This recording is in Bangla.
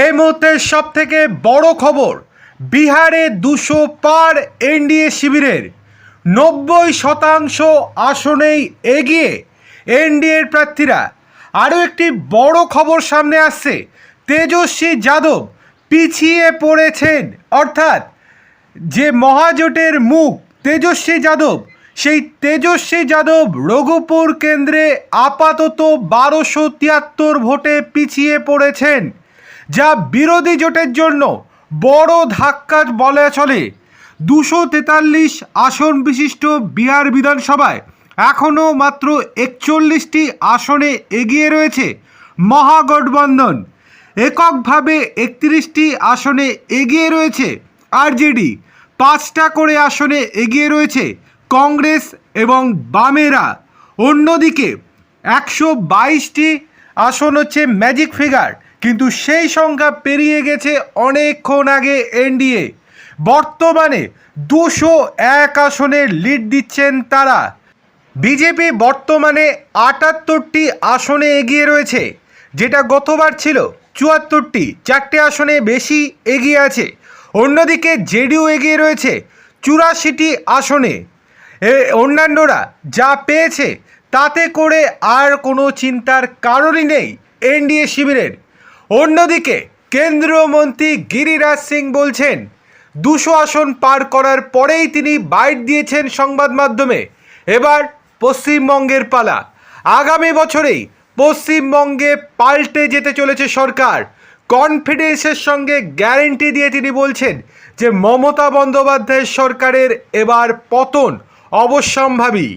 এই মুহূর্তের সব থেকে বড় খবর, বিহারে দুশো পার এনডিএ শিবিরের নব্বই শতাংশ আসনেই এগিয়ে এনডিএর প্রার্থীরা। আরও একটি বড় খবর সামনে আসছে, তেজস্বী যাদব পিছিয়ে পড়েছেন। অর্থাৎ যে মহাজোটের মুখ, তেজস্বী যাদব, সেই তেজস্বী যাদব রঘুপুর কেন্দ্রে আপাতত বারোশো তিয়াত্তর ভোটে পিছিয়ে পড়েছেন। যা বিরোধী জোটের জন্য বড় ধাক্কা বলা চলে। দুশো তেতাল্লিশ আসন বিশিষ্ট বিহার বিধানসভায় এখনও মাত্র একচল্লিশটি আসনে এগিয়ে রয়েছে মহাগঠবন্ধন। এককভাবে একত্রিশটি আসনে এগিয়ে রয়েছে আরজেডি। পাঁচটা করে আসনে এগিয়ে রয়েছে কংগ্রেস এবং বামেরা। অন্যদিকে একশো বাইশটি আসন হচ্ছে ম্যাজিক ফিগার। কিন্তু সেই সংখ্যা পেরিয়ে গেছে অনেকক্ষণ আগে এনডিএ। বর্তমানে দুশো এক আসনে লিড দিচ্ছেন তারা। বিজেপি বর্তমানে আটাত্তরটি আসনে এগিয়ে রয়েছে, যেটা গতবার ছিল চুয়াত্তরটি। চারটে আসনে বেশি এগিয়ে আছে। অন্যদিকে জেডিও এগিয়ে রয়েছে চুরাশিটি আসনে। অন্যান্যরা যা পেয়েছে তাতে করে আর কোনো চিন্তার কারণই নেই এনডিএ শিবিরের। অন্যদিকে কেন্দ্রীয় মন্ত্রী গিরিরাজ সিং বলছেন, দুশো আসন পার করার পরেই তিনি বাইট দিয়েছেন সংবাদ মাধ্যমে। এবার পশ্চিমবঙ্গের পালা। আগামী বছরেই পশ্চিমবঙ্গে পাল্টে যেতে চলেছে সরকার। কনফিডেন্সের সঙ্গে গ্যারেন্টি দিয়ে তিনি বলছেন যে মমতা বন্দ্যোপাধ্যায়ের সরকারের এবার পতন অবশ্যম্ভাবী।